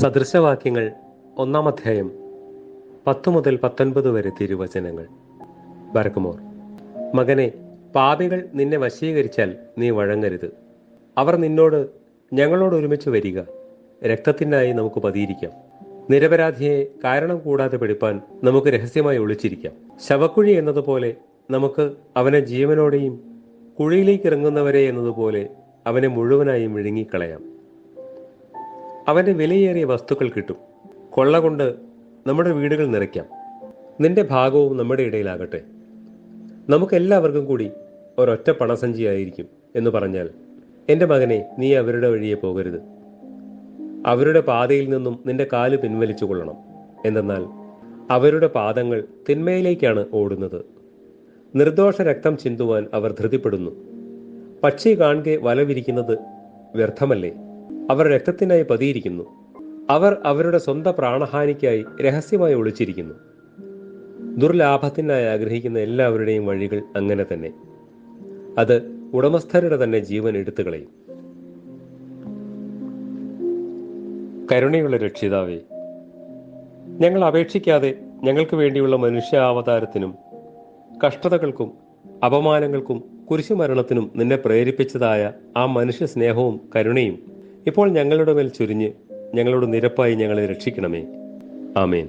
സദൃശവാക്യങ്ങൾ ഒന്നാം അധ്യായം പത്തു മുതൽ പത്തൊൻപത് വരെ തിരുവചനങ്ങൾ. ഭരക്കുമോർ മകനെ പാപികൾ നിന്നെ വശീകരിച്ചാൽ നീ വഴങ്ങരുത്. അവർ നിന്നോട് ഞങ്ങളോട് ഒരുമിച്ച് വരിക. രക്തത്തിനായി നമുക്ക് പതിയിരിക്കാം. നിരപരാധിയെ കാരണം കൂടാതെ പിടിപ്പാൻ നമുക്ക് രഹസ്യമായി ഒളിച്ചിരിക്കാം. ശവക്കുഴി എന്നതുപോലെ നമുക്ക് അവനെ ജീവനോടെയും കുഴിയിലേക്ക് ഇറങ്ങുന്നവരെ എന്നതുപോലെ അവനെ മുഴുവനായും വിഴുങ്ങിക്കളയാം. അവന്റെ വിലയേറിയ വസ്തുക്കൾ കിട്ടും. കൊള്ള കൊണ്ട് നമ്മുടെ വീടുകൾ നിറയ്ക്കാം. നിന്റെ ഭാഗവും നമ്മുടെ ഇടയിലാകട്ടെ. നമുക്കെല്ലാവർക്കും കൂടി ഒരൊറ്റ പണസഞ്ചിയായിരിക്കും എന്ന് പറഞ്ഞാൽ എന്റെ മകനെ നീ അവരുടെ വഴിയെ പോകരുത്. അവരുടെ പാതയിൽ നിന്നും നിന്റെ കാൽ പിൻവലിച്ചു കൊള്ളണം. എന്തെന്നാൽ അവരുടെ പാദങ്ങൾ തിന്മയിലേക്കാണ് ഓടുന്നത്. നിർദോഷ രക്തം ചിന്തുവാൻ അവർ ധൃതിപ്പെടുന്നു. പക്ഷി കാണുകെ വല വിരിക്കുന്നത് വ്യർത്ഥമല്ലേ? അവർ രക്തത്തിനായി പതിയിരിക്കുന്നു. അവർ അവരുടെ സ്വന്തം പ്രാണഹാനിക്കായി രഹസ്യമായി ഒളിച്ചിരിക്കുന്നു. ദുർലാഭത്തിനായി ആഗ്രഹിക്കുന്ന എല്ലാവരുടെയും വഴികൾ അങ്ങനെ തന്നെ. അത് ഉടമസ്ഥരുടെ തന്നെ ജീവൻ എടുത്തുകളയും. കരുണയുള്ള രക്ഷിതാവേ ഞങ്ങൾ അപേക്ഷിക്കാതെ ഞങ്ങൾക്ക് വേണ്ടിയുള്ള മനുഷ്യാവതാരത്തിനും കഷ്ടതകൾക്കും അപമാനങ്ങൾക്കും കുരിശുമരണത്തിനും നിന്നെ പ്രേരിപ്പിച്ചതായ ആ മനുഷ്യ സ്നേഹവും കരുണയും ഇപ്പോൾ ഞങ്ങളുടെ മേൽ ചുരിഞ്ഞ് ഞങ്ങളോട് നിരപ്പായി ഞങ്ങളെ രക്ഷിക്കണമേ. ആമേൻ.